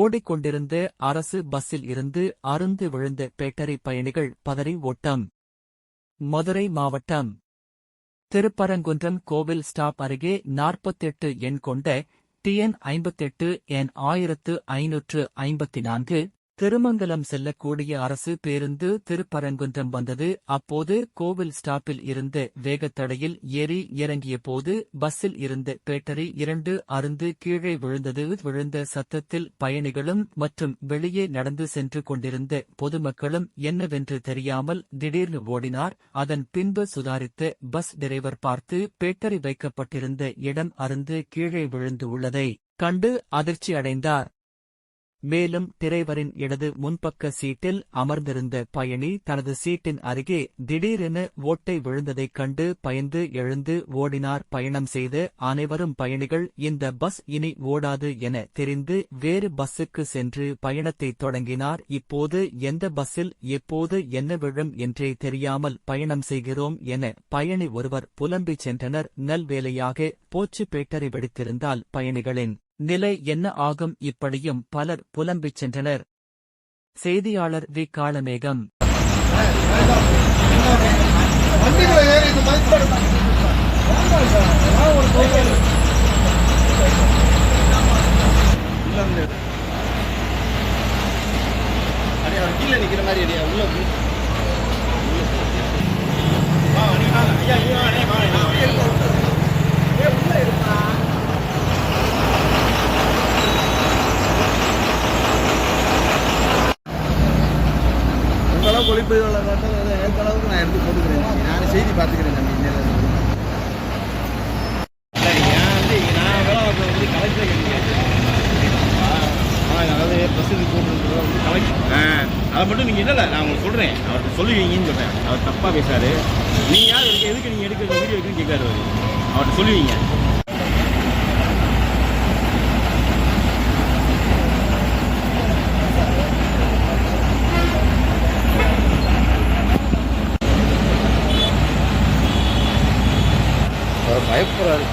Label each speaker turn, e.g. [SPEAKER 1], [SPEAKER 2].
[SPEAKER 1] ஓடிக்கொண்டிருந்த அரசு பஸ்ஸில் இருந்து அருந்து விழுந்த பேட்டரி பயணிகள் பதறி ஓட்டம். மதுரை மாவட்டம் திருப்பரங்குன்றம் கோவில் ஸ்டாப் அருகே நாற்பத்தெட்டு எண் கொண்ட டிஎன் ஐம்பத்தெட்டு என் ஆயிரத்து ஐநூற்று ஐம்பத்தி நான்கு திருமங்கலம் செல்லக்கூடிய அரசு பேருந்து திருப்பரங்குன்றம் வந்தது. அப்போது கோவில் ஸ்டாப்பில் இருந்த வேகத்தடையில் ஏறி இறங்கிய போது பஸ்ஸில் இருந்த பேட்டரி இரண்டு அருந்து கீழே விழுந்தது. விழுந்த சத்தத்தில் பயணிகளும் மற்றும் வெளியே நடந்து சென்று கொண்டிருந்த பொதுமக்களும் என்னவென்று தெரியாமல் திடீர்னு ஓடினார். அதன் பின்பு சுதாரித்த பஸ் டிரைவர் பார்த்து பேட்டரி வைக்கப்பட்டிருந்த இடம் அருந்து கீழே விழுந்து உள்ளதை கண்டு அதிர்ச்சி அடைந்தார் மேலும் டிரைவரின் இடது முன்பக்க சீட்டில் அமர்ந்திருந்த பயணி தனது சீட்டின் அருகே திடீரென ஓட்டை விழுந்ததைக் கண்டு பயந்து எழுந்து ஓடினார். பயணம் செய்த அனைவரும் பயணிகள் இந்த பஸ் இனி ஓடாது என தெரிந்து வேறு பஸ்ஸுக்கு சென்று பயணத்தை தொடங்கினார். இப்போது எந்த பஸ்ஸில் எப்போது என்ன விழும் என்றே தெரியாமல் பயணம் செய்கிறோம் என பயணி ஒருவர் புலம்பிச் சென்றனர். நல்வேலையாக போச்சு பேட்டரி வெடித்திருந்தால் பயணிகளின் நிலை என்ன ஆகும்? இப்படியும் பலர் புலம்பிச் சென்றனர். செய்தியாளர் வி. காளமேகம்
[SPEAKER 2] அடியா கீழே நிக்கிற மாதிரி அடியா உள்ள ஒளிப்பதிவாளர் இருந்தால் அதை அளவுக்கு நான் எடுத்து போட்டுக்கிறேன் நான் செய்தி பார்த்துக்கிறேன் தம்பி இன்னையில இல்லை, நான் வந்து நான் வேலை வந்து கலெக்டர் அதாவது பஸ் கூப்பிட்டு கலெக்டர் ஆ அதை மட்டும் நீங்கள் இல்லை நான் உங்களுக்கு சொல்கிறேன் அவர்கிட்ட சொல்லுவீங்கன்னு சொல்கிறேன் அவர் தப்பாக பேசாரு நீங்கள் யார் எதுக்கு நீங்கள் எடுக்கிற வீடியோ எடுக்குன்னு கேட்காரு அவரு அவர்கிட்ட சொல்லுவீங்க பயப்படுறாரு.